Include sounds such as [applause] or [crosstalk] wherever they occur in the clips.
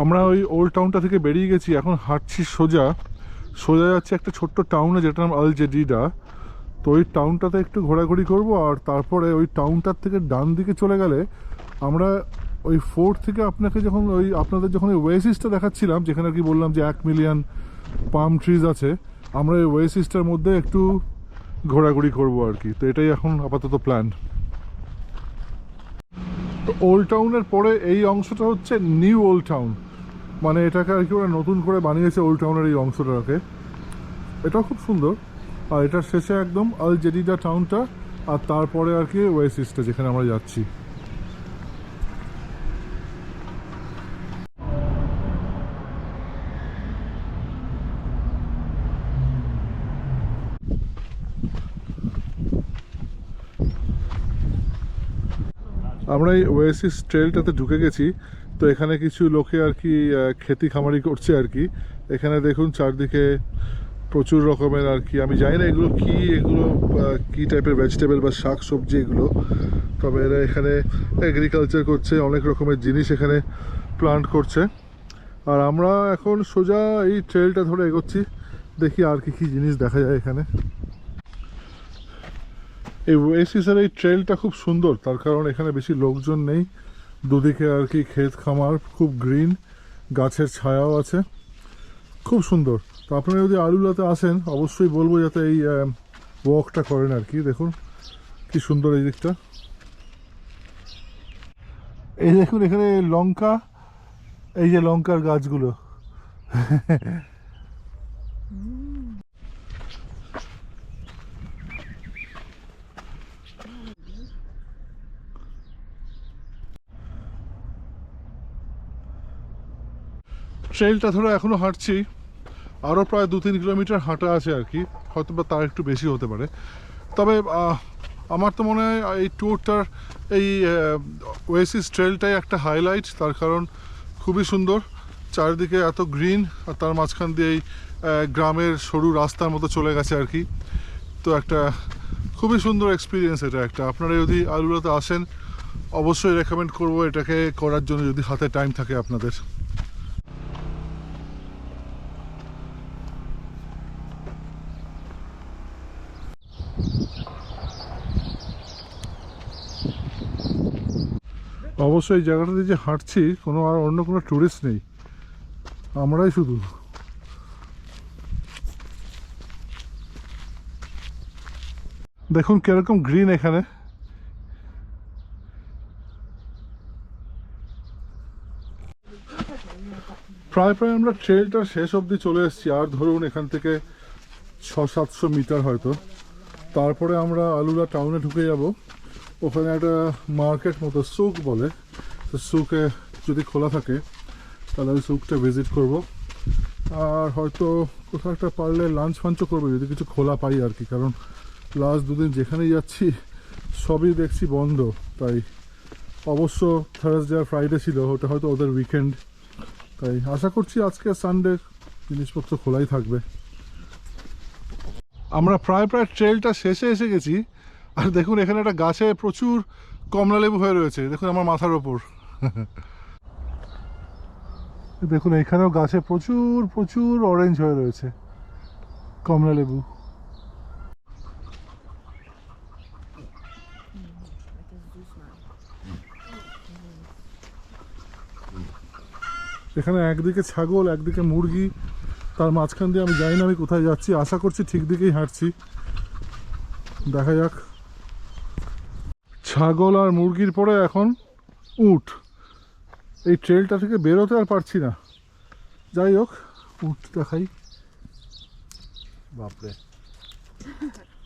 আমরা ওই ওল্ড টাউনটা থেকে বেরিয়ে গেছি, এখন হাঁটছি সোজা। সোজা যাচ্ছে একটা ছোট্ট টাউনে যেটার নাম আল জেডিডা তো ওই টাউনটাতে একটু ঘোরাঘুরি করব, আর তারপরে ওই টাউনটার থেকে ডান দিকে চলে গেলে আমরা ওই ফোর্ট থেকে আপনাকে যখন ওই, আপনাদের যখন ওই ওয়েসিসটা দেখাচ্ছিলাম, যেখানে আর কি বললাম যে এক মিলিয়ন পাম ট্রিজ আছে, আমরা ওই ওয়েসিসটার মধ্যে একটু ঘোরাঘুরি করব আর কি। তো এটাই এখন আপাতত প্ল্যান তো ওল্ড টাউনের পরে এই অংশটা হচ্ছে নিউ ওল্ড টাউন মানে এটাকে আর কি ওরা নতুন করে বানিয়েছে ওল্ড টাউনের এই অংশটাকে। এটাও খুব সুন্দর। আর এটার শেষে একদম আল জেডিদা টাউনটা আর তারপরে আর কি ওয়েসিসটা যেখানে আমরা যাচ্ছি। আমরা এই ওয়েসিস ট্রেলটাতে ঢুকে গেছি, তো এখানে কিছু লোকে আর কি খেতি খামারি করছে আর কি। এখানে দেখুন চারদিকে প্রচুর রকমের আর কি, আমি জানি না এগুলো কি এগুলো কি টাইপের ভেজিটেবল বা শাক সবজি এগুলো। তবে এরা এখানে এগ্রিকালচার করছে, অনেক রকমের জিনিস এখানে প্লান্ট করছে। আর আমরা এখন সোজা এই ট্রেলটা ধরে এগোচ্ছি, দেখি আর কি কি জিনিস দেখা যায় এখানে। এই ওয়েসিসের এই ট্রেলটা খুব সুন্দর। তার কারণ এখানে বেশি লোকজন নেই। দুদিকে আর কি ক্ষেত খামার, খুব গ্রিন গাছের ছায়াও আছে। খুব সুন্দর। তো আপনারা যদি আলুলাতে আসেন, অবশ্যই বলব যাতে এই ওয়াকটা করেন আর কি। দেখুন, কি সুন্দর এই দিকটা। এই দেখুন, এখানে লঙ্কা, এই যে লঙ্কার গাছগুলো। [laughs] ট্রেলটা ধরো এখনও হাঁটছি আরও প্রায় দু তিন কিলোমিটার হাঁটা আছে আর কি হয়তো বা তার একটু বেশি হতে পারে। তবে আমার তো মনে হয় এই ট্যুরটার এই ওয়েসিস ট্রেলটাই একটা হাইলাইট তার কারণ খুবই সুন্দর। চারিদিকে এত গ্রিন আর তার মাঝখান দিয়ে এই গ্রামের সরু রাস্তার মতো চলে গেছে আর কি। তো একটা খুবই সুন্দর এক্সপিরিয়েন্স এটা একটা। আপনারা যদি আলুরাতে আসেন, অবশ্যই রেকমেন্ড করব এটাকে করার জন্য যদি হাতে টাইম থাকে আপনাদের। অবশ্যই এই জায়গাটাতে যে হাঁটছি, কোনো আর অন্য কোনো ট্যুরিস্ট নেই। আমরাই শুধু। দেখুন কীরকম গ্রিন এখানে। প্রায় প্রায় আমরা ট্রেলটা শেষ অবধি চলে এসেছি। আর ধরুন এখান থেকে ছ সাতশো মিটার হয়তো। তারপরে আমরা আলুরা টাউনে ঢুকে যাব। ওখানে একটা মার্কেট মতো সুক বলে। তো সুকে যদি খোলা থাকে, তাহলে আমি সুকটা ভিজিট করব। আর হয়তো কোথাও একটা পারলে লাঞ্চ ফাঞ্চও করব, যদি কিছু খোলা পাই আর কি। কারণ লাস্ট দুদিন যেখানেই যাচ্ছি, সবই দেখছি বন্ধ। তাই অবশ্য থার্সডে আর ফ্রাইডে ছিল, ওটা হয়তো ওদের উইকেন্ড তাই আশা করছি আজকে সানডে জিনিসপত্র খোলাই থাকবে। আমরা প্রায় প্রায় ট্রেলটা শেষে এসে গেছি। আর দেখুন, এখানে একটা গাছে প্রচুর কমলা লেবু হয়ে রয়েছে। দেখুন, আমার মাথার ওপর। দেখুন, এখানেও গাছে প্রচুর প্রচুর অরেঞ্জ হয়ে রয়েছে। কমলা লেবু। এখানে একদিকে ছাগল, একদিকে মুরগি। তার মাঝখান দিয়ে আমি জানি না আমি কোথায় যাচ্ছি? আশা করছি ঠিক দিকেই হাঁটছি। দেখা যাক। ছাগল আর মুরগির পরে এখন উট। এই ট্রেলটা থেকে বেরোতে আর পারছি না। যাই হোক, উট দেখাই। বাপরে।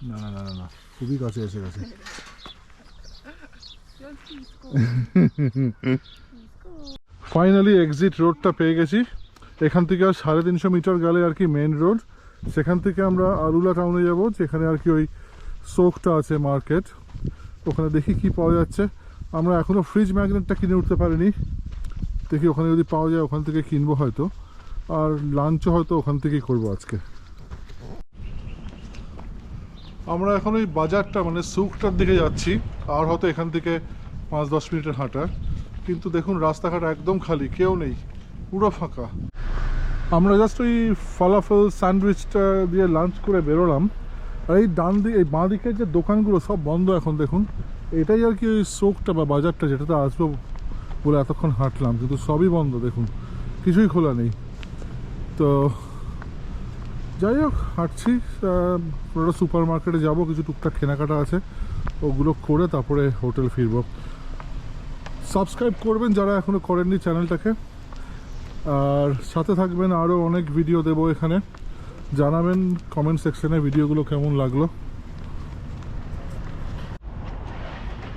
না না না না না, খুবই কাছে এসে গেছে। ফাইনালি এক্সিট রোডটা পেয়ে গেছি। এখান থেকে আর সাড়ে তিনশো মিটার গেলে আর কি মেন রোড সেখান থেকে আমরা আলুলা টাউনে যাব, যেখানে আর কি ওই সোকটা আছে মার্কেট ওখানে দেখি কি পাওয়া যাচ্ছে। আমরা এখনও ফ্রিজ ম্যাগনেটটা কিনে উঠতে পারিনি। দেখি ওখানে যদি পাওয়া যায় ওখান থেকে কিনবো হয়তো। আর লাঞ্চও হয়তো ওখান থেকেই করব আজকে। আমরা এখন ওই বাজারটা মানে সুকটার দিকে যাচ্ছি। আর হয়তো এখান থেকে পাঁচ দশ মিনিটের হাঁটা কিন্তু দেখুন, রাস্তাঘাট একদম খালি, কেউ নেই, পুরো ফাঁকা। আমরা জাস্ট ওই ফলাফল স্যান্ডউইচটা দিয়ে লাঞ্চ করে বেরোলাম। আর এই ডান দিকে এই বাঁ দিকের যে দোকানগুলো সব বন্ধ এখন, দেখুন। এটাই আর কি ওই শোকটা বা বাজারটা যেটাতে আসব বলে এতক্ষণ হাঁটলাম, কিন্তু সবই বন্ধ, দেখুন। কিছুই খোলা নেই। তো যাই হোক, হাঁটছি। পুরো সুপার মার্কেটে যাব, কিছু টুকটাক কেনাকাটা আছে, ওগুলো করে তারপরে হোটেল ফিরবো। সাবস্ক্রাইব করবেন যারা এখনও করেননি চ্যানেলটাকে। আর সাথে থাকবেন আরও অনেক ভিডিও দেবো এখানে। জানাবেন কমেন্ট সেকশনে ভিডিওগুলো কেমন লাগল।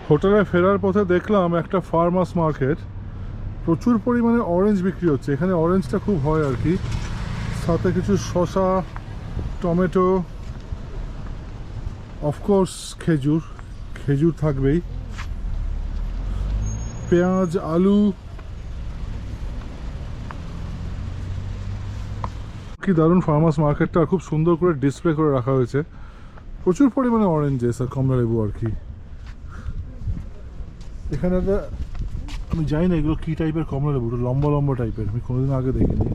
হোটেলে ফেরার পথে দেখলাম একটা ফার্মাস মার্কেট প্রচুর পরিমাণে অরেঞ্জ বিক্রি হচ্ছে। এখানে অরেঞ্জটা খুব হয় আর কি। সাথে কিছু শসা, টমেটো অফকোর্স খেজুর। খেজুর থাকবেই। পেঁয়াজ, আলু কি দারুণ ফার্মার্স মার্কেটটা খুব সুন্দর করে ডিসপ্লে করে রাখা হয়েছে। প্রচুর পরিমাণে অরেঞ্জেস আর কমলা লেবু আর কি। এখানে একটা, আমি জানি না এগুলো কী টাইপের কমলা লেবু লম্বা লম্বা টাইপের আমি কোনোদিন আগে দেখিনি।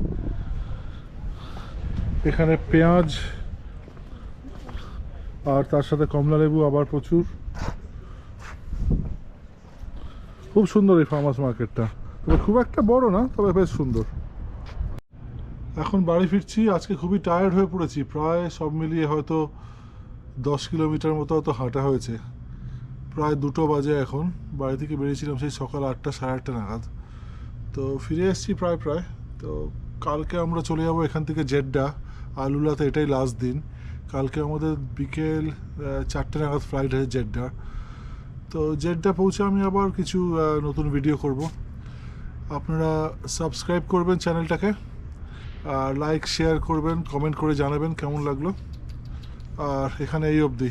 এখানে পেঁয়াজ, আর তার সাথে কমলা লেবু আবার প্রচুর। খুব সুন্দর এই ফার্মার্স মার্কেটটা তবে খুব একটা বড় না, তবে বেশ সুন্দর। এখন বাড়ি ফিরছি, আজকে খুবই টায়ার্ড হয়ে পড়েছি। প্রায় সব মিলিয়ে হয়তো দশ কিলোমিটার মতো হয়তো হাঁটা হয়েছে। প্রায় দুটো বাজে এখন, বাড়ি থেকে বেরিয়েছিলাম সেই সকাল আটটা, সাড়ে আটটা নাগাদ। তো ফিরে এসেছি প্রায় প্রায়। তো কালকে আমরা চলে যাব এখান থেকে জেড্ডা, আলুলাতে এটাই লাস্ট দিন। কালকে আমাদের বিকেল চারটে নাগাদ ফ্লাইট আছে জেড্ডা। তো জেড্ডা পৌঁছে আমি আবার কিছু নতুন ভিডিও করব। আপনারা সাবস্ক্রাইব করবেন চ্যানেলটাকে লাইক শেয়ার করবেন কমেন্ট করে জানাবেন কেমন লাগল। আর এখানে এই অবধি।